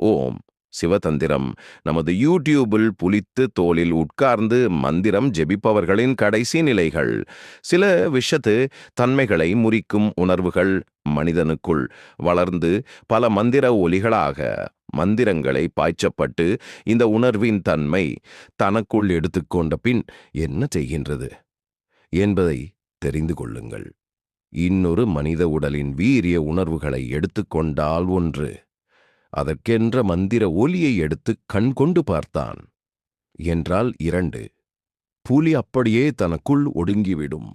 ஓம் சிவதந்திரம். நமது யூடியூபில் புலித்து தோலில் உட்கார்ந்து மந்திரம் ஜெபிப்பவர்களின் கடைசி நிலைகள். சில விஷத்து தன்மைகளை முறிக்கும் உணர்வுகள் மனிதனுக்குள் வளர்ந்து பல மந்திர ஒலிகளாக மந்திரங்களை பாய்ச்சப்பட்டு இந்த உணர்வின் தன்மை தனக்குள் எடுத்துக்கொண்ட பின் என்ன செய்கின்றது என்பதை தெரிந்து கொள்ளுங்கள். இன்னொரு மனித உடலின் வீரிய உணர்வுகளை எடுத்துக்கொண்டால் ஒன்று. அதற்கென்ற மந்திர ஒலியை எடுத்து கண் கொண்டு பார்த்தான். என்றால் இரண்டு. புலி அப்படியே தனக்குள் ஒடுங்கிவிடும்.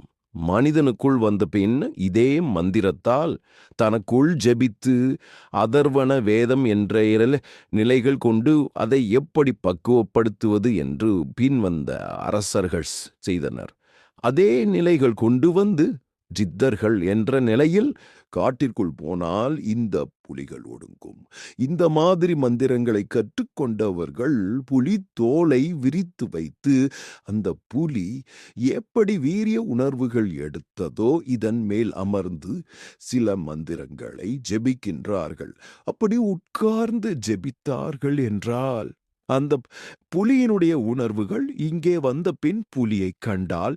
மனிதனுக்குள் வந்த பின் இதே மந்திரத்தால் தனக்குள் ஜெபித்து அதர்வன வேதம் என்ற இர- நிலைகள் கொண்டு அதை எப்படி பக்குவப்படுத்துவது என்று பின்வந்த அரசர்கள் செய்தனர். அதே நிலைகள் கொண்டு வந்து ஜித்தர்கள் என்ற நிலையில் காட்டிற்குள் போனால் இந்த புலிகள் ஒடுங்கும். இந்த மாதிரி மந்திரங்களை கற்றுக்கொண்டவர்கள் புலி தோலை விரித்து வைத்து அந்த புலி எப்படி வீரிய உணர்வுகள் எடுத்ததோ இதன் மேல் அமர்ந்து சில மந்திரங்களை ஜெபிக்கின்றார்கள். அப்படி உட்கார்ந்து ஜெபித்தார்கள் என்றால் அந்த புலியினுடைய உணர்வுகள் இங்கே வந்த பின் புலியை கண்டால்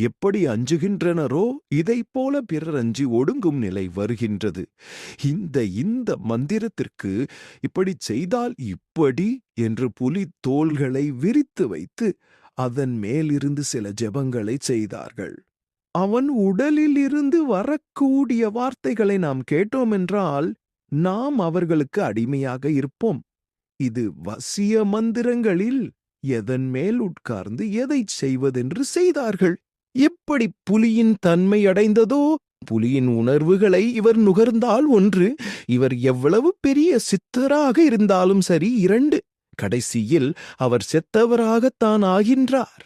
எப்படி அஞ்சுகின்றனரோ இதைப் போல பிறர் அஞ்சி ஒடுங்கும் நிலை வருகின்றது. இந்த இந்த மந்திரத்திற்கு இப்படி செய்தால் இப்படி என்று புலி தோள்களை விரித்து வைத்து அதன் மேலிருந்து சில ஜெபங்களை செய்தார்கள். அவன் உடலில் இருந்து வரக்கூடிய வார்த்தைகளை நாம் கேட்டோம் என்றால் நாம் அவர்களுக்கு அடிமையாக இருப்போம். இது வசிய மந்திரங்களில் எதன் மேல் உட்கார்ந்து எதை செய்வதென்று செய்தார்கள். எப்படி புலியின் தன்மை அடைந்ததோ புலியின் உணர்வுகளை இவர் நுகர்ந்தால் ஒன்று இவர் எவ்வளவு பெரிய சித்தராக இருந்தாலும் சரி இரண்டு கடைசியில் அவர் செத்தவராகத்தான் ஆகின்றார்.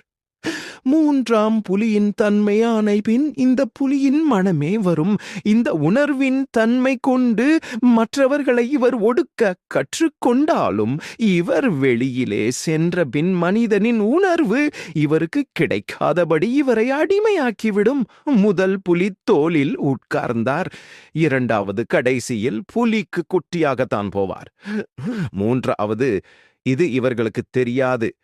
மூன்றாம் புலியின் தன்மையான பின் இந்த புலியின் மனமே வரும். இந்த உணர்வின் தன்மை கொண்டு மற்றவர்களை இவர் ஒடுக்க கற்றுக்கொண்டாலும் இவர் வெளியிலே சென்ற பின் மனிதனின் உணர்வு இவருக்கு கிடைக்காதபடி இவரை அடிமையாக்கிவிடும். முதல் புலி தோலில் உட்கார்ந்தார். இரண்டாவது கடைசியில் புலிக்கு குட்டியாகத்தான் போவார். மூன்றாவது இது இவர்களுக்கு தெரியாது.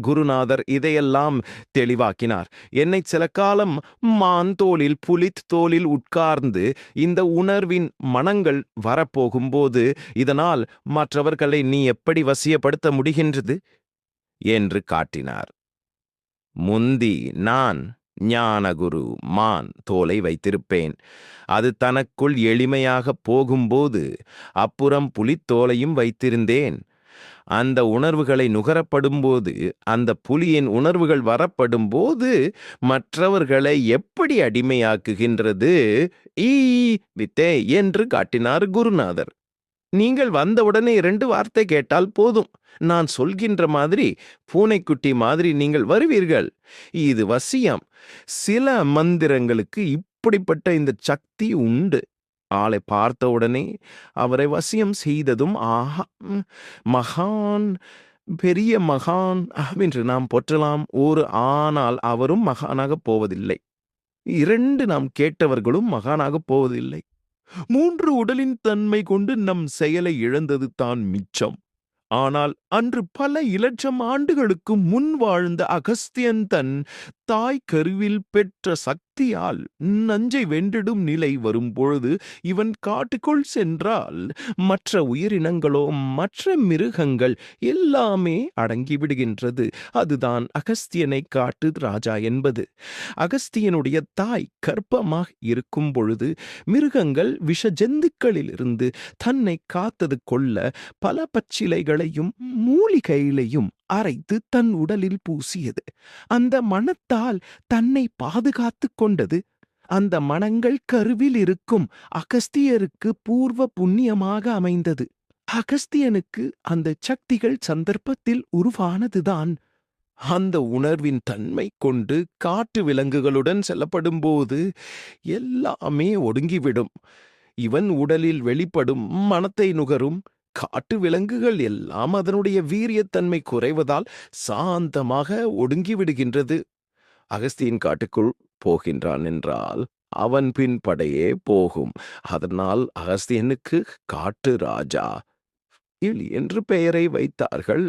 குருநாதர் இதையெல்லாம் தெளிவாக்கினார். என்னை சில காலம் மான் தோளில் புலித் தோலில் உட்கார்ந்து இந்த உணர்வின் மனங்கள் வரப்போகும்போது இதனால் மற்றவர்களை நீ எப்படி வசியப்படுத்த முடிகின்றது? என்று காட்டினார். முந்தி நான் ஞானகுரு மான் தோலை வைத்திருப்பேன். அது தனக்குள் எளிமையாக போகும்போது அப்புறம் புலித்தோலையும் வைத்திருந்தேன். அந்த உணர்வுகளை நுகரப்படும்போது அந்த புலியின் உணர்வுகள் வரப்படும்போது மற்றவர்களை எப்படி அடிமையாக்குகின்றது? ஈ வித்தே என்று காட்டினார் குருநாதர். நீங்கள் வந்தவுடனே இரண்டு வார்த்தை கேட்டால் போதும். நான் சொல்கின்ற மாதிரி பூனைக்குட்டி மாதிரி நீங்கள் வருவீர்கள். இது வசியம். சில மந்திரங்களுக்கு இப்படிப்பட்ட இந்த சக்தி உண்டு. ஆளை பார்த்தவுடனே அவரை வசியம் செய்ததும் ஆஹா மகான் பெரிய மகான் என்று நாம் போற்றலாம். ஒரு ஆனால் அவரும் மகானாக போவதில்லை. இரண்டு நாம் கேட்டவர்களும் மகானாக போவதில்லை. மூன்று உடலின் தன்மை கொண்டு நம் செயலை இழந்தது தான் மிச்சம். ஆனால் அன்று பல இலட்சம் ஆண்டுகளுக்கு முன் வாழ்ந்த அகஸ்தியன் தன் தாய் கருவில் பெற்ற சக்தியால் நஞ்சை வென்றிடும் நிலை வரும்பொழுது இவன் காட்டுக்குள் சென்றால் மற்ற உயிரினங்களோ மற்ற மிருகங்கள் எல்லாமே அடங்கிவிடுகின்றது. அதுதான் அகஸ்தியனை காட்டு ராஜா என்பது. அகஸ்தியனுடைய தாய் கர்ப்பமாக இருக்கும் பொழுது மிருகங்கள் விஷ ஜந்துக்களிலிருந்து தன்னை காத்தது கொள்ள பல பச்சிலைகளையும் மூலிகைகளையும் அரைத்து தன் உடலில் பூசியது. அந்த மணத்தால் தன்னை பாதுகாத்துக் கொண்டது. அந்த மனங்கள் கருவில் இருக்கும் அகஸ்தியருக்கு பூர்வ புண்ணியமாக அமைந்தது. அகஸ்தியனுக்கு அந்த சக்திகள் சந்தர்ப்பத்தில் உருவானதுதான். அந்த உணர்வின் தன்மை கொண்டு காட்டு விலங்குகளுடன் செல்லப்படும்போது எல்லாமே ஒடுங்கிவிடும். இவன் உடலில் வெளிப்படும் மனத்தை நுகரும். காட்டு விலங்குகள் எல்லாம் அதனுடைய வீரியத்தன்மை குறைவதால் சாந்தமாக ஒடுங்கிவிடுகின்றது. அகஸ்தியின் காட்டுக்குள் போகின்றான் என்றால் அவன் பின் படையே போகும். அதனால் அகஸ்தியனுக்கு காட்டு ராஜா. இலி என்று பெயரை வைத்தார்கள்.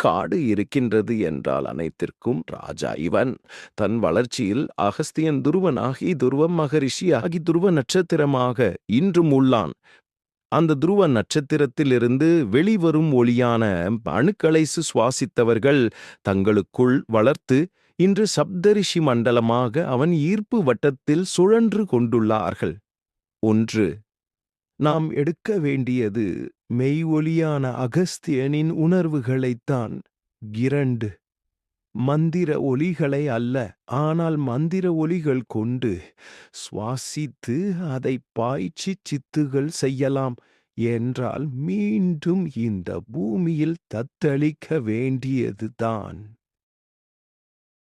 காடு இருக்கின்றது என்றால் அனைத்திற்கும் ராஜா இவன். தன் வளர்ச்சியில் அகஸ்தியன் துருவனாகி துருவ மகரிஷியாகி துருவ நட்சத்திரமாக இன்றும் உள்ளான். அந்த துருவ நட்சத்திரத்திலிருந்து வெளிவரும் ஒளியான அணுக்களை சுவாசித்தவர்கள் தங்களுக்குள் வளர்த்து இன்று சப்தரிஷி மண்டலமாக அவன் ஈர்ப்பு வட்டத்தில் சுழன்று கொண்டுள்ளார்கள். ஒன்று நாம் எடுக்க வேண்டியது மெய் ஒலியான அகஸ்தியனின் உணர்வுகளைத்தான். இரண்டு மந்திர ஒலிகளை அல்ல ஆனால் மந்திர ஒலிகள் கொண்டு சுவாசித்து அதை பாய்ச்சி சித்துகள் செய்யலாம் என்றால் மீண்டும் இந்த பூமியில் தத்தளிக்க வேண்டியதுதான்.